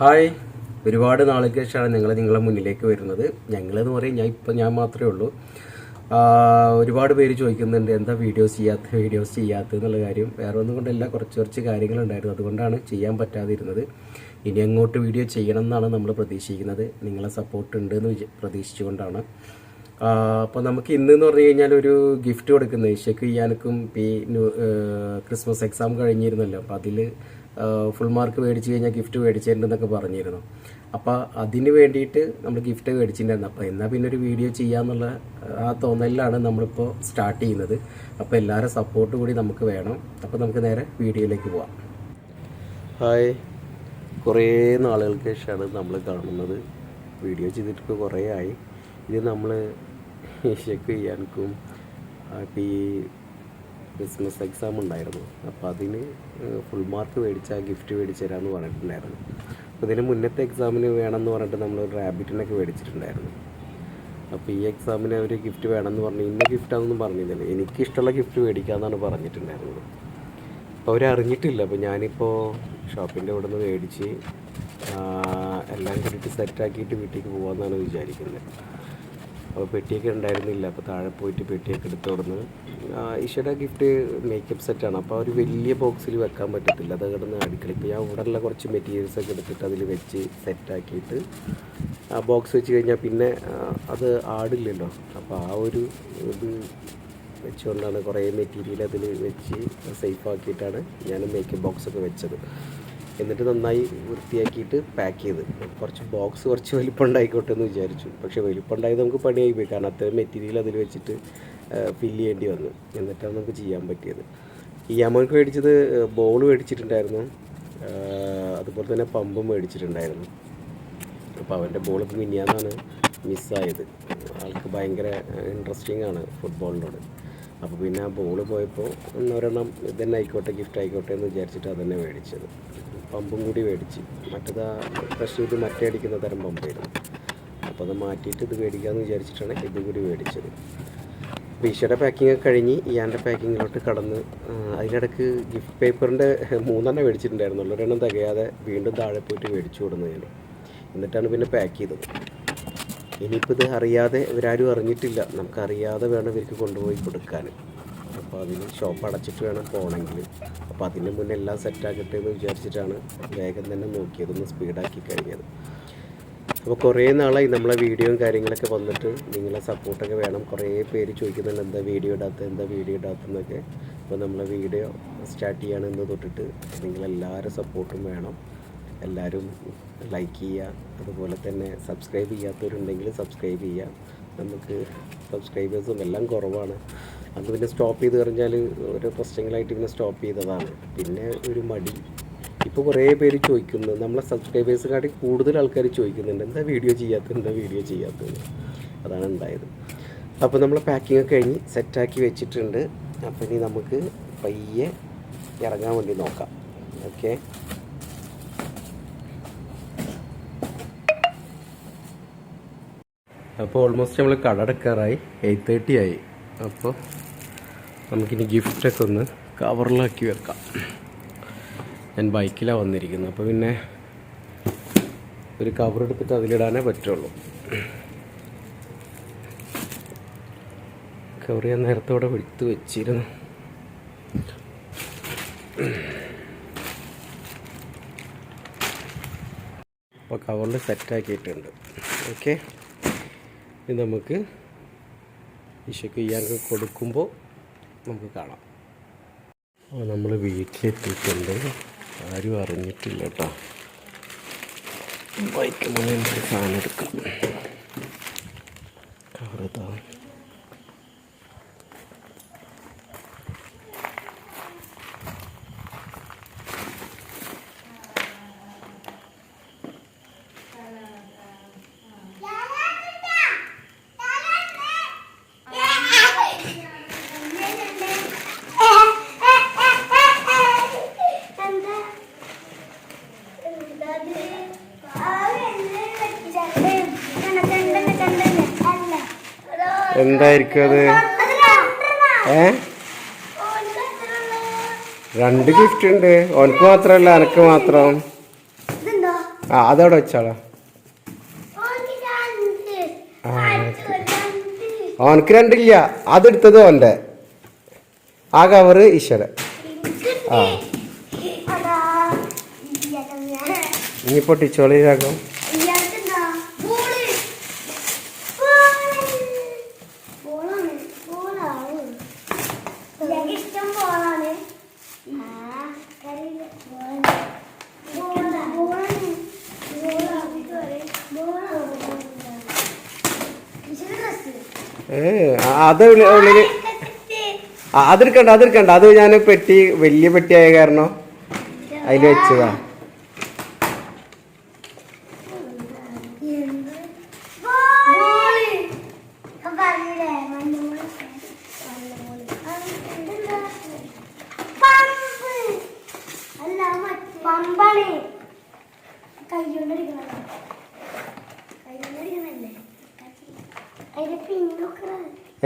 Hi. ഒരുപാട് നാളുകൾക്ക് ശേഷമാണ് ഞങ്ങൾ നിങ്ങളെ മുന്നിലേക്ക് വരുന്നത്. ഞങ്ങളെന്ന് പറയും ഞാൻ ഇപ്പം ഞാൻ മാത്രമേ ഉള്ളൂ. ഒരുപാട് പേര് ചോദിക്കുന്നുണ്ട് എന്താ വീഡിയോസ് ചെയ്യാത്ത വീഡിയോസ് ചെയ്യാത്ത എന്നുള്ള കാര്യം. വേറെ ഒന്നും കൊണ്ടല്ല കുറച്ച് കുറച്ച് കാര്യങ്ങളുണ്ടായിരുന്നു. അതുകൊണ്ടാണ് ചെയ്യാൻ പറ്റാതിരുന്നത്. ഇനി അങ്ങോട്ട് വീഡിയോ ചെയ്യണം എന്നാണ് നമ്മൾ പ്രതീക്ഷിക്കുന്നത്. നിങ്ങളെ സപ്പോർട്ട് ഉണ്ട് എന്ന് പ്രതീക്ഷിച്ചുകൊണ്ടാണ്. അപ്പോൾ നമുക്ക് ഇന്ന് എന്ന് പറഞ്ഞു കഴിഞ്ഞാൽ ഒരു ഗിഫ്റ്റ് കൊടുക്കുന്നത്. ഇഷയ്ക്ക് ഞാനക്കും ഈ ക്രിസ്മസ് എക്സാം കഴിഞ്ഞിരുന്നല്ലോ. അപ്പോൾ അതിൽ ഫുൾ മാർക്ക് മേടിച്ച് കഴിഞ്ഞാൽ ഗിഫ്റ്റ് മേടിച്ചിട്ടുണ്ടെന്നൊക്കെ പറഞ്ഞിരുന്നു. അപ്പോൾ അതിന് വേണ്ടിയിട്ട് നമ്മൾ ഗിഫ്റ്റ് മേടിച്ചിട്ടുണ്ടായിരുന്നു അപ്പോൾ എന്നാൽ പിന്നെ ഒരു വീഡിയോ ചെയ്യാമെന്നുള്ള ആ തോന്നലിലാണ് നമ്മളിപ്പോൾ സ്റ്റാർട്ട് ചെയ്യുന്നത്. അപ്പോൾ എല്ലാവരും സപ്പോർട്ട് കൂടി നമുക്ക് വേണം. അപ്പോൾ നമുക്ക് നേരെ വീഡിയോയിലേക്ക് പോവാം. ഹായ് കുറേ നാളുകൾക്ക് ശേഷമാണ് നമ്മൾ കാണുന്നത്. വീഡിയോ ചെയ്തിട്ട് കുറേ ആയി ഇത് നമ്മൾ ചെക്ക് ചെയ്യാനും ഇപ്പോൾ ഈ ക്രിസ്മസ് എക്സാം ഉണ്ടായിരുന്നു. അപ്പോൾ അതിന് ഫുൾ മാർക്ക് മേടിച്ച ഗിഫ്റ്റ് മേടിച്ചു തരാമെന്ന് പറഞ്ഞിട്ടുണ്ടായിരുന്നു. അപ്പോൾ ഇതിന് മുന്നത്തെ എക്സാമിന് വേണമെന്ന് പറഞ്ഞിട്ട് നമ്മൾ ഒരു റാബിറ്റിനൊക്കെ മേടിച്ചിട്ടുണ്ടായിരുന്നു. അപ്പോൾ ഈ എക്സാമിന് അവർ ഗിഫ്റ്റ് വേണമെന്ന് പറഞ്ഞു ഇന്ന ഗിഫ്റ്റാണെന്നും പറഞ്ഞിരുന്നില്ല. എനിക്കിഷ്ടമുള്ള ഗിഫ്റ്റ് മേടിക്കാമെന്നാണ് പറഞ്ഞിട്ടുണ്ടായിരുന്നത്. അപ്പോൾ അവരറിഞ്ഞിട്ടില്ല അപ്പോൾ ഞാനിപ്പോൾ ഷോപ്പിന്റെ അവിടെ നിന്ന് മേടിച്ച് എല്ലാം കൂടിയിട്ട് സെറ്റാക്കിയിട്ട് വീട്ടിലേക്ക് പോകാമെന്നാണ് വിചാരിക്കുന്നത്. അപ്പോൾ പെട്ടിയൊക്കെ ഉണ്ടായിരുന്നില്ല. അപ്പോൾ താഴെ പോയിട്ട് പെട്ടിയൊക്കെ എടുത്ത് കൊടുന്ന് ഈശോയുടെ ഗിഫ്റ്റ് മേക്കപ്പ് സെറ്റാണ് അപ്പോൾ ഒരു വലിയ ബോക്സിൽ വെക്കാൻ പറ്റത്തില്ല. അത് കിടന്ന് അടുക്കള ഇപ്പോൾ ഞാൻ ഇവിടെയുള്ള കുറച്ച് മെറ്റീരിയൽസൊക്കെ എടുത്തിട്ട് അതിൽ വെച്ച് സെറ്റാക്കിയിട്ട് ആ ബോക്സ് വെച്ച് കഴിഞ്ഞാൽ പിന്നെ അത് ആടില്ലല്ലോ. അപ്പോൾ ആ ഒരു ഇത് വെച്ചുകൊണ്ടാണ് കുറേ മെറ്റീരിയൽ അതിൽ വെച്ച് സേഫ് ആക്കിയിട്ടാണ് ഞാൻ മേക്കപ്പ് ബോക്സൊക്കെ വെച്ചത്. എന്നിട്ട് നന്നായി വൃത്തിയാക്കിയിട്ട് പാക്ക് ചെയ്ത്. കുറച്ച് ബോക്സ് കുറച്ച് വലിപ്പമുണ്ടായിക്കോട്ടെ എന്ന് വിചാരിച്ചു. പക്ഷേ വലിപ്പമുണ്ടായത് നമുക്ക് പണിയായി പോയി. കാരണം അത്രയും മെറ്റീരിയൽ അതിൽ വെച്ചിട്ട് ഫില്ല് ചെയ്യേണ്ടി വന്നു. എന്നിട്ടാണ് നമുക്ക് ചെയ്യാൻ പറ്റിയത്. ഈ അമ്മയ്ക്ക് മേടിച്ചത് ബോൾ മേടിച്ചിട്ടുണ്ടായിരുന്നു. അതുപോലെ തന്നെ പമ്പും മേടിച്ചിട്ടുണ്ടായിരുന്നു. അപ്പോൾ അവന്റെ ബോൾ ഇപ്പോൾ മിനിയാന്നാണ് മിസ്സായത് ആൾക്ക് ഭയങ്കര ഇൻട്രസ്റ്റിംഗ് ആണ് ഫുട്ബോളിനോട് അപ്പോൾ പിന്നെ ആ ബോൾ പോയപ്പോൾ ഒന്നൊരെണ്ണം ഇതന്നെ ആയിക്കോട്ടെ ഗിഫ്റ്റ് ആയിക്കോട്ടെ എന്ന് വിചാരിച്ചിട്ട് അതന്നെ മേടിച്ചത്. പമ്പും കൂടി മേടിച്ച്. മറ്റേത് ഫ്രഷ് ഇത് മറ്റേ അടിക്കുന്ന തരം പമ്പായിരുന്നു. അപ്പോൾ അത് മാറ്റിയിട്ട് ഇത് മേടിക്കാമെന്ന് വിചാരിച്ചിട്ടാണ് ഇതും കൂടി മേടിച്ചത്. വിഷയുടെ പാക്കിംഗ് ഒക്കെ കഴിഞ്ഞ് ഇയാന്റെ പാക്കിങ്ങിലോട്ട് കടന്ന് അതിനിടക്ക് ഗിഫ്റ്റ് പേപ്പറിന്റെ മൂന്നെണ്ണം മേടിച്ചിട്ടുണ്ടായിരുന്നുള്ളൂ ഒരെണ്ണം തികയാതെ വീണ്ടും താഴെ പോയിട്ട് മേടിച്ചു കൊടുന്നു ഞാൻ. എന്നിട്ടാണ് പിന്നെ പാക്ക് ചെയ്തത്. ഇനിയിപ്പോൾ ഇത് അറിയാതെ ഇവരാരും അറിഞ്ഞിട്ടില്ല. നമുക്കറിയാതെ വേണം ഇവർക്ക് കൊണ്ടുപോയി കൊടുക്കാൻ. അപ്പോൾ അതിന് ഷോപ്പ് അടച്ചിട്ട് വേണം പോകണമെങ്കിൽ അപ്പോൾ അതിന്റെ മുന്നേ എല്ലാം സെറ്റാക്കട്ടെ എന്ന് വിചാരിച്ചിട്ടാണ് വേഗം തന്നെ നോക്കിയതൊന്ന് സ്പീഡാക്കി കഴിഞ്ഞത് അപ്പോൾ കുറേ നാളായി നമ്മളെ വീഡിയോയും കാര്യങ്ങളൊക്കെ വന്നിട്ട് നിങ്ങളെ സപ്പോർട്ടൊക്കെ വേണം. കുറേ പേര് ചോദിക്കുന്നുണ്ട് എന്താ വീഡിയോ ഇടാത്ത? എന്താ വീഡിയോ ഇടാത്തെന്നൊക്കെ. അപ്പോൾ നമ്മളെ വീഡിയോ സ്റ്റാർട്ട് ചെയ്യണമെന്ന് തൊട്ടിട്ട്. നിങ്ങളെല്ലാവരും സപ്പോർട്ടും വേണം. എല്ലാവരും ലൈക്ക് ചെയ്യുക. അതുപോലെ തന്നെ സബ്സ്ക്രൈബ് ചെയ്യാത്തവരുണ്ടെങ്കിൽ സബ്സ്ക്രൈബ് ചെയ്യുക. നമുക്ക് സബ്സ്ക്രൈബേഴ്സും എല്ലാം കുറവാണ്. അത് പിന്നെ സ്റ്റോപ്പ് ചെയ്ത് കഴിഞ്ഞാൽ ഓരോ പ്രശ്നങ്ങളായിട്ട് പിന്നെ സ്റ്റോപ്പ് ചെയ്തതാണ്. പിന്നെ ഒരു മടി. ഇപ്പോൾ കുറേ പേര് ചോദിക്കുന്നു. നമ്മളെ സബ്സ്ക്രൈബേഴ്സിനെക്കാട്ടി കൂടുതൽ ആൾക്കാർ ചോദിക്കുന്നുണ്ട്. എന്താ വീഡിയോ ചെയ്യാത്തത്? എന്താ വീഡിയോ ചെയ്യാത്തത്? അതാണ് ഉണ്ടായത്. അപ്പോൾ നമ്മൾ പാക്കിംഗ് ഒക്കെ കഴിഞ്ഞ് സെറ്റാക്കി വെച്ചിട്ടുണ്ട്. അപ്പോൾ ഇനി നമുക്ക് പയ്യെ ഇറങ്ങാൻ വേണ്ടി നോക്കാം. ഓക്കെ അപ്പോൾ ഓൾമോസ്റ്റ് നമ്മൾ കട അടക്കാറായി എയ്റ്റ് തേർട്ടി ആയി. അപ്പോൾ നമുക്കിനി ഗിഫ്റ്റൊക്കെ ഒന്ന് കവറിലാക്കി വെക്കാം. ഞാൻ ബൈക്കിലാണ് വന്നിരിക്കുന്നത്. അപ്പോൾ പിന്നെ ഒരു കവർ എടുത്തിട്ട് അതിലിടാനേ പറ്റുള്ളൂ. കവർ ഞാൻ നേരത്തെ ഇവിടെ വെച്ചിരുന്നു. അപ്പോൾ കവറിൽ സെറ്റാക്കിയിട്ടുണ്ട് ഓക്കെ ഇത് നമുക്ക് ഈശോയ്ക്ക് ഇയാൾക്ക് കൊടുക്കുമ്പോൾ നമുക്ക് കാണാം. അപ്പോൾ നമ്മൾ വീട്ടിലെത്തിയിട്ടുണ്ട്. ആരും അറിഞ്ഞിട്ടില്ല കേട്ടോ. ബൈക്ക് മുന്നിൽ സാധനം എടുക്കാം. എന്തായിരിക്കും അത്? ഏ? രണ്ട് ഗിഫ്റ്റ് ഉണ്ട്. ഓനക്ക് മാത്രമല്ല എനക്ക് മാത്രം. ആ അതവിടെ വെച്ചാളോ. ഓനക്ക് രണ്ടില്ല. അതെടുത്തത് ഓന്റെ. ആ കവറ് ഈശ്വര. ആ. ഇനി പൊട്ടിച്ചോളി ഏ അത് ഉള്ളി- ഉള്ളിൽ. ആ, അതെടുക്കണ്ട അതെടുക്കണ്ട അത് ഞാൻ പെട്ടി വലിയ പെട്ടിയായ കാരണം അതിൽ വെച്ചതാ.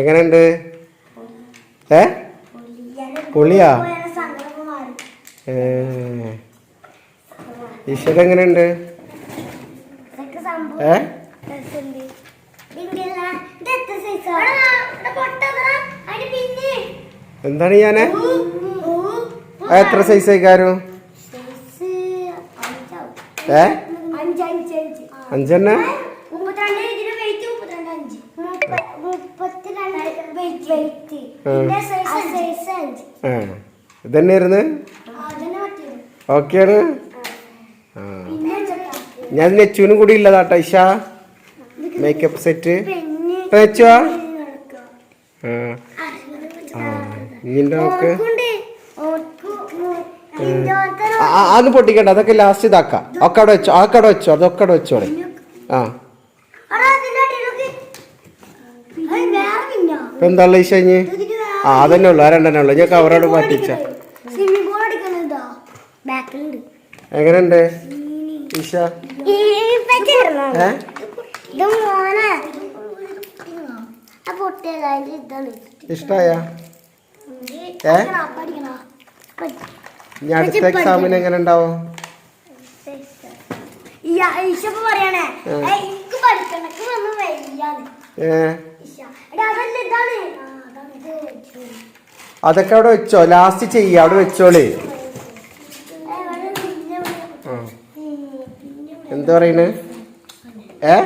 എങ്ങനെയുണ്ട്? ഏ? പൊളിയാ? ഈശ്വര എങ്ങനെയുണ്ട്? ഏ. എന്താണ് ഞാൻ എത്ര സൈസ് ആയിക്കാരും? ഏ? അഞ്ച്, അഞ്ച്, അഞ്ച്. അഞ്ചെണ്ണ ഇതന്നെയായിരുന്നു. ഓക്കെയാണ്? ആ. പിന്നെ ചെറുതാ. ഞാൻ നെച്ചുവിനും കൂടി ഇല്ലതാട്ടോ ഇഷ മേക്കപ്പ് സെറ്റ് നെച്ചുവാ? ഇനിന്റെ നോക്ക്? ആ, പൊട്ടിക്കണ്ട. അതൊക്കെ ലാസ്റ്റ് ഇതാക്കാം. ഒക്കെ അവിടെ വെച്ചോ. അതൊക്കെ അവിടെ വെച്ചോ. അതൊക്കെ അവിടെ വെച്ചോളെ ആ എടാ, ഇതിന്റെ അടിയിലൊക്കെ അത് വേറെ പിന്നാ. ഇപ്പൊ എന്താ ഉള്ള ഈശ ഇനി ഇതിന് വേറെ ആ അതന്നെ ഉള്ളു ആ രണ്ടെണ്ണേ ഉള്ളു. ഞാൻ കവറോട് പറ്റിച്ച എങ്ങനെയുണ്ട്? ഈശ? ഇഷ്ടായ? ഏ? ഇനി അടുത്ത എക്സാമിന് എങ്ങനെ ഉണ്ടാവും ഏ. അതൊക്കെ അവിടെ വെച്ചോ ലാസ്റ്റ് ചെയ്യ അവിടെ വെച്ചോളേ. എന്താ പറയുന്നത് ഏ?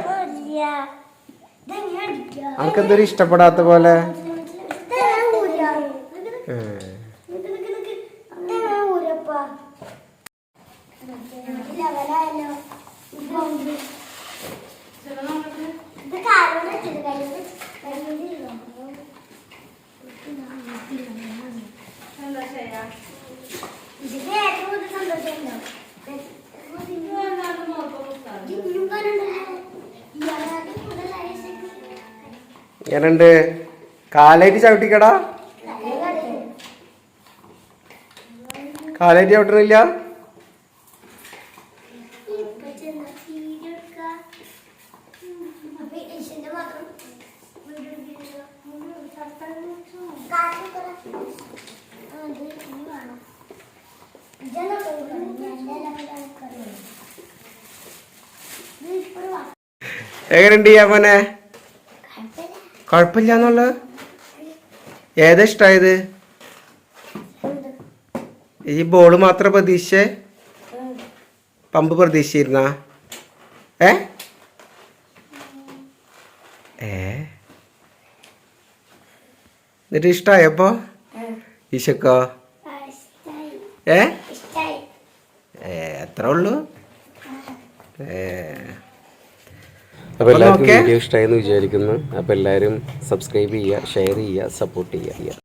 അനക്കെന്തൊരു ഇഷ്ടപ്പെടാത്ത പോലെ ഇതെങ്ങനെ ഊരുക? നിക്ക് ഏ. നിക്ക് നിക്ക് നിക്ക്. ഇതെങ്ങനെ ഊരുകപ്പാ? ലെവലായല്ലോ. ഇപ്പൊ ഉണ്ട്. ഇത് കാലോണ്ട് വെച്ചത്, കൈകൊണ്ട് കൈകൊണ്ട് ഇല്ലോ. ഇതിന് ഏറ്റവും കൂടുതൽ സന്തോഷമുണ്ടോ? ജിന്നും കാലുണ്ടല്ലോ. ഇയാളാണ് കൂടുതൽ ആയുസ്സൊക്കെ. എങ്ങനുണ്ട് കാലായിട്ട് ചവിട്ടിക്കടാ. കാലായിട്ട് ചവിട്ടണില്ല. എങ്ങനെയുണ്ട് ഈ അവനെ കുഴപ്പമില്ല. എന്നുള്ള ഏതാ ഇഷ്ടമായത്. ഈ ബോൾ മാത്രം പ്രതീക്ഷിച്ചേ. പമ്പ് പ്രതീക്ഷിച്ചിരുന്ന ഏ ഏ എന്നിട്ട് ഇഷ്ടായപ്പോ ഉം. ഈശക്കോ ഏ എത്ര ഉള്ളൂ ഏ അപ്പോൾ എല്ലാവർക്കും വീഡിയോ ഇഷ്ടമായെന്ന് വിചാരിക്കുന്നു. അപ്പോൾ എല്ലാവരും സബ്സ്ക്രൈബ് ചെയ്യുക ഷെയർ ചെയ്യുക സപ്പോർട്ട് ചെയ്യുക.